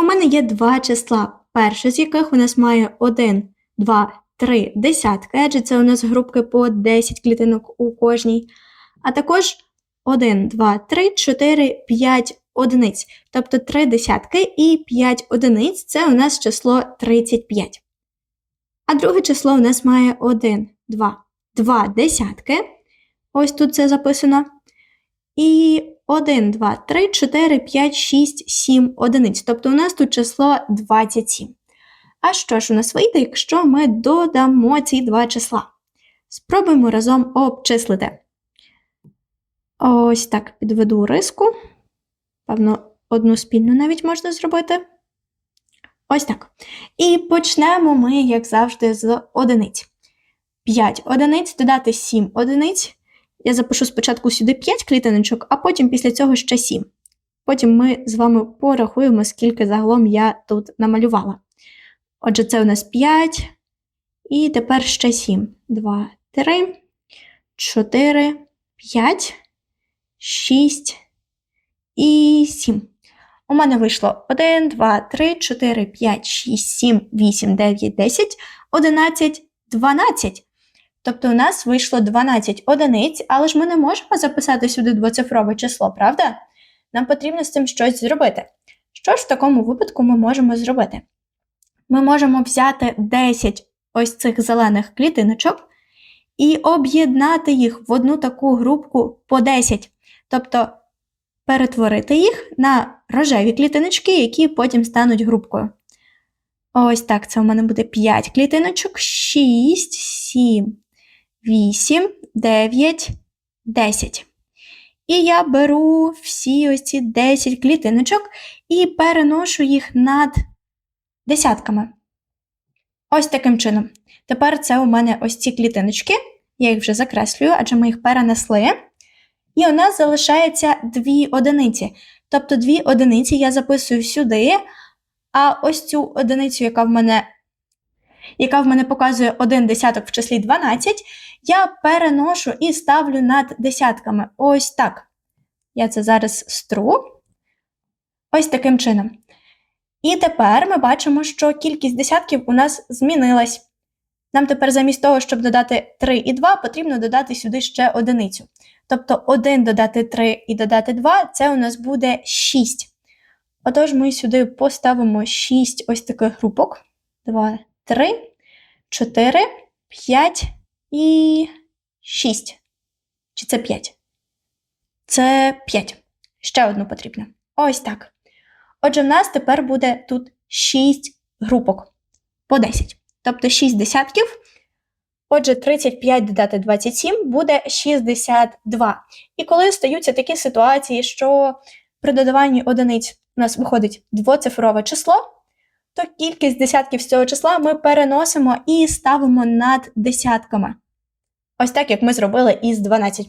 У мене є два числа, перше з яких у нас має 1, 2, 3 десятки, адже це у нас групки по 10 клітинок у кожній, а також 1, 2, 3, 4, 5 одиниць, тобто 3 десятки і 5 одиниць це у нас число 35. А друге число у нас має 1, 2, 2 десятки. Ось тут це записано. І 1, 2, 3, 4, 5, 6, 7 одиниць. Тобто у нас тут число 27. А що ж у нас вийде, якщо ми додамо ці два числа? Спробуємо разом обчислити. Ось так підведу риску. Певно, одну спільну навіть можна зробити. Ось так. І почнемо ми, як завжди, з одиниць. 5 одиниць додати 7 одиниць. Я запишу спочатку сюди 5 клітиночок, а потім після цього ще 7. Потім ми з вами порахуємо, скільки загалом я тут намалювала. Отже, це у нас 5. І тепер ще 7. 2, 3, 4, 5, 6 і 7. У мене вийшло 1, 2, 3, 4, 5, 6, 7, 8, 9, 10, 11, 12. Тобто у нас вийшло 12 одиниць, але ж ми не можемо записати сюди двоцифрове число, правда? Нам потрібно з цим щось зробити. Що ж в такому випадку ми можемо зробити? Ми можемо взяти 10 ось цих зелених клітиночок і об'єднати їх в одну таку групку по 10. Тобто перетворити їх на рожеві клітиночки, які потім стануть групкою. Ось так, це у мене буде 5 клітиночок, 6, 7, 8, 9, 10. І я беру всі ось ці 10 клітиночок і переношу їх над десятками. Ось таким чином. Тепер це у мене ось ці клітиночки, я їх вже закреслюю, адже ми їх перенесли. І у нас залишається дві одиниці. Тобто дві одиниці я записую сюди, а ось цю одиницю, яка в мене яка в мене показує один десяток в числі 12, я переношу і ставлю над десятками. Ось так. Я це зараз стру. Ось таким чином. І тепер ми бачимо, що кількість десятків у нас змінилась. Нам тепер замість того, щоб додати 3 і 2, потрібно додати сюди ще одиницю. Тобто 1 додати 3 і додати 2 це у нас буде 6. Отож, ми сюди поставимо 6 ось таких групок. 2, 3, 4, 5 і 6. Чи це 5? Це 5. Ще одну потрібно. Ось так. Отже, в нас тепер буде тут 6 групок по 10. Тобто 6 десятків. Отже, 35 додати 27 буде 62. І коли стаються такі ситуації, що при додаванні одиниць у нас виходить двоцифрове число, то кількість десятків з цього числа ми переносимо і ставимо над десятками. Ось так, як ми зробили із 12.